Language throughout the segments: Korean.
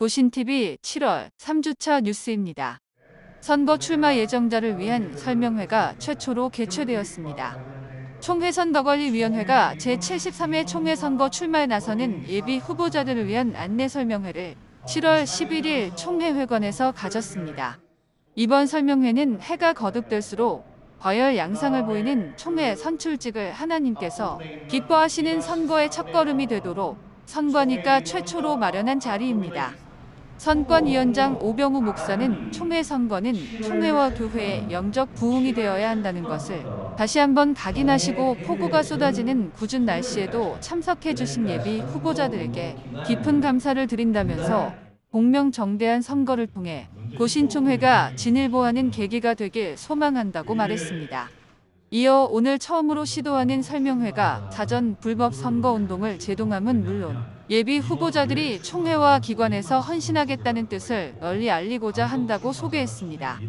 고신TV 7월 3주차 뉴스입니다. 선거 출마 예정자를 위한 설명회가 최초로 개최되었습니다. 총회 선거관리위원회가 제73회 총회 선거 출마에 나서는 예비 후보자들을 위한 안내 설명회를 7월 11일 총회 회관에서 가졌습니다. 이번 설명회는 해가 거듭될수록 과열 양상을 보이는 총회 선출직을 하나님께서 기뻐하시는 선거의 첫걸음이 되도록 선관위가 최초로 마련한 자리입니다. 선관위원장 오병우 목사는 총회 선거는 총회와 교회의 영적 부흥이 되어야 한다는 것을 다시 한번 각인하시고 폭우가 쏟아지는 궂은 날씨에도 참석해 주신 예비 후보자들에게 깊은 감사를 드린다면서 공명정대한 선거를 통해 고신총회가 진일보하는 계기가 되길 소망한다고 말했습니다. 이어 오늘 처음으로 시도하는 설명회가 사전 불법 선거 운동을 제동함은 물론 예비 후보자들이 총회와 기관에서 헌신하겠다는 뜻을 널리 알리고자 한다고 소개했습니다.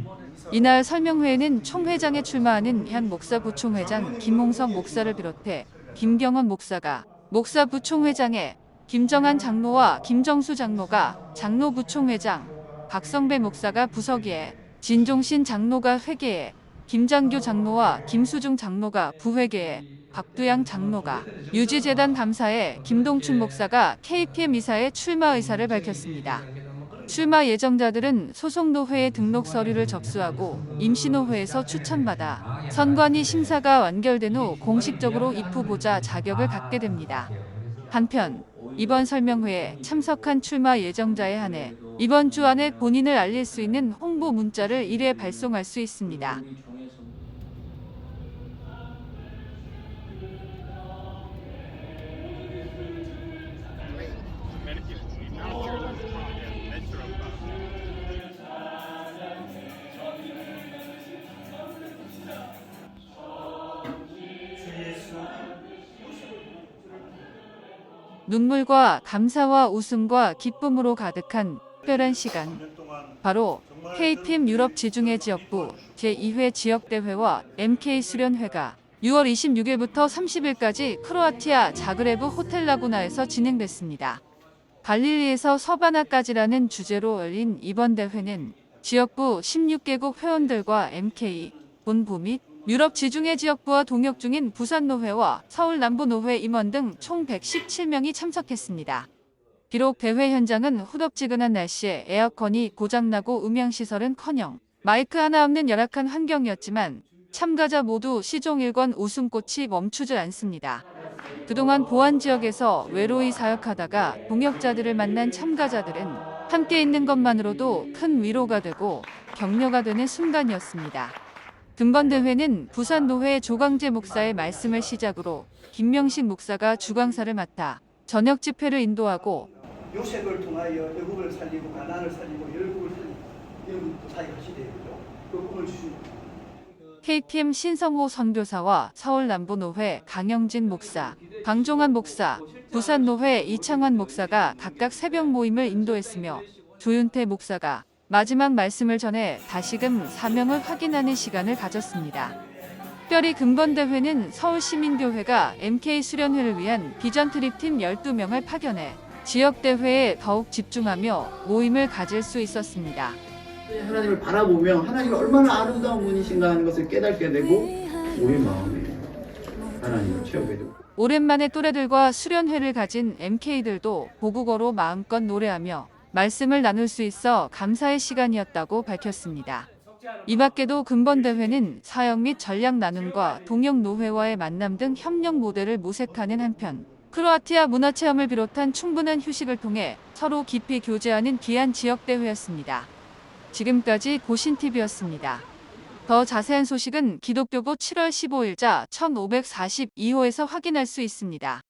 이날 설명회에는 총회장에 출마하는 현 목사 부총회장 김홍석 목사를 비롯해 김경원 목사가 목사 부총회장에 김정한 장로와 김정수 장로가 장로 부총회장, 박성배 목사가 부서기에 진종신 장로가 회계에 김장교 장로와 김수중 장로가 부회계에 박두양 장로가 유지재단 감사에 김동춘 목사가 KPM 이사에 출마 의사를 밝혔습니다. 출마 예정자들은 소속노회에 등록 서류를 접수하고 임시노회에서 추천받아 선관위 심사가 완결된 후 공식적으로 입후보자 자격을 갖게 됩니다. 한편 이번 설명회에 참석한 출마 예정자에 한해 이번 주 안에 본인을 알릴 수 있는 홍보 문자를 1회 발송할 수 있습니다. 눈물과 감사와 웃음과 기쁨으로 가득한 특별한 시간. 바로 KPM 유럽 지중해 지역부 제2회 지역대회와 MK 수련회가 6월 26일부터 30일까지 크로아티아 자그레브 호텔 라구나에서 진행됐습니다. 갈릴리에서 서바나까지라는 주제로 열린 이번 대회는 지역부 16개국 회원들과 MK, 본부 및 유럽 지중해 지역부와 동역 중인 부산노회와 서울 남부노회 임원 등 총 117명이 참석했습니다. 비록 대회 현장은 후덥지근한 날씨에 에어컨이 고장나고 음향시설은커녕 마이크 하나 없는 열악한 환경이었지만 참가자 모두 시종 일권 웃음꽃이 멈추질 않습니다. 그동안 보안 지역에서 외로이 사역하다가 동역자들을 만난 참가자들은 함께 있는 것만으로도 큰 위로가 되고 격려가 되는 순간이었습니다. 등번 대회는 부산노회 조광재 목사의 말씀을 시작으로 김명식 목사가 주광사를 맡아 저녁 집회를 인도하고 요셉을 통하여 애국을 살리고 가난을 살리고 열국을 살리고 이런 사역을 시대죠. 그 꿈을 주신 KPM 신성호 선교사와 서울 남부노회 강영진 목사, 강종환 목사, 부산노회 이창환 목사가 각각 새벽 모임을 인도했으며 조윤태 목사가 마지막 말씀을 전해 다시금 사명을 확인하는 시간을 가졌습니다. 특별히 금번대회는 서울시민교회가 MK 수련회를 위한 비전 트립팀 12명을 파견해 지역대회에 더욱 집중하며 모임을 가질 수 있었습니다. 하나님을 바라보며 하나님이 얼마나 아름다운 분이신가 하는 것을 깨닫게 되고 우리 마음에 하나님을 채우게 되고 오랜만에 또래들과 수련회를 가진 MK들도 보국어로 마음껏 노래하며 말씀을 나눌 수 있어 감사의 시간이었다고 밝혔습니다. 이 밖에도 근본대회는 사역 및 전략 나눔과 동역 노회와의 만남 등 협력 모델을 모색하는 한편 크로아티아 문화체험을 비롯한 충분한 휴식을 통해 서로 깊이 교제하는 귀한 지역대회였습니다. 지금까지 고신TV였습니다. 더 자세한 소식은 기독교고 7월 15일자 1542호에서 확인할 수 있습니다.